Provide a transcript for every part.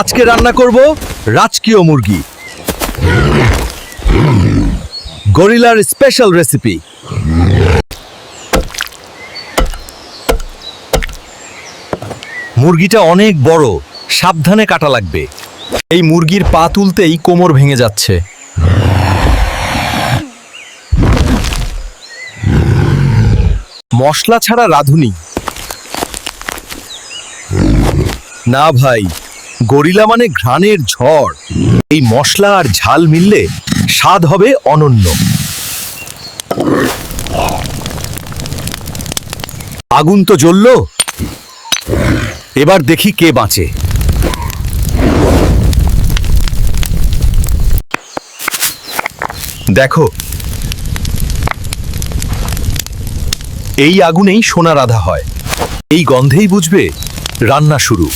আজকে রান্না করব রাজকীয় মুরগি। গরিলার স্পেশাল রেসিপি মুরগিটা অনেক বড়, সাবধানে কাটা লাগবে। এই মুরগির পা তুলতেই কোমর ভেঙে যাচ্ছে। মশলা ছাড়া রাঁধুনি। না ভাই গরিলা মানে ঘ্রাণের ঝড়। এই মশলা আর ঝাল মিললে স্বাদ হবে অনন্য। আগুন তো জ্বলল। এবার দেখি কে বাঁচে। দেখো। এই আগুনেই সোনা রাধা হয়। এই গন্ধেই বুঝবে রান্না শুরু।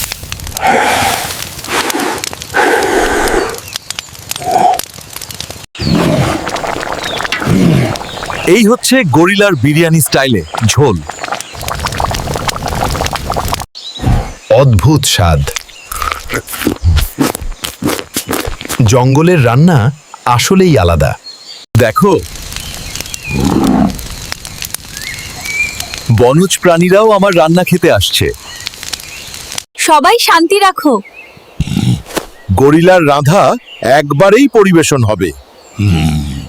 এই হচ্ছে গরিলার বিরিয়ানি স্টাইলে ঝোল। অদ্ভুত স্বাদ। জঙ্গলের রান্না আসলেই আলাদা। দেখো। বনজ প্রাণীরাও আমার রান্না খেতে আসছে। সবাই শান্তি রাখো। গরিলার রাধা একবারেই পরিবেশন হবে। Mm.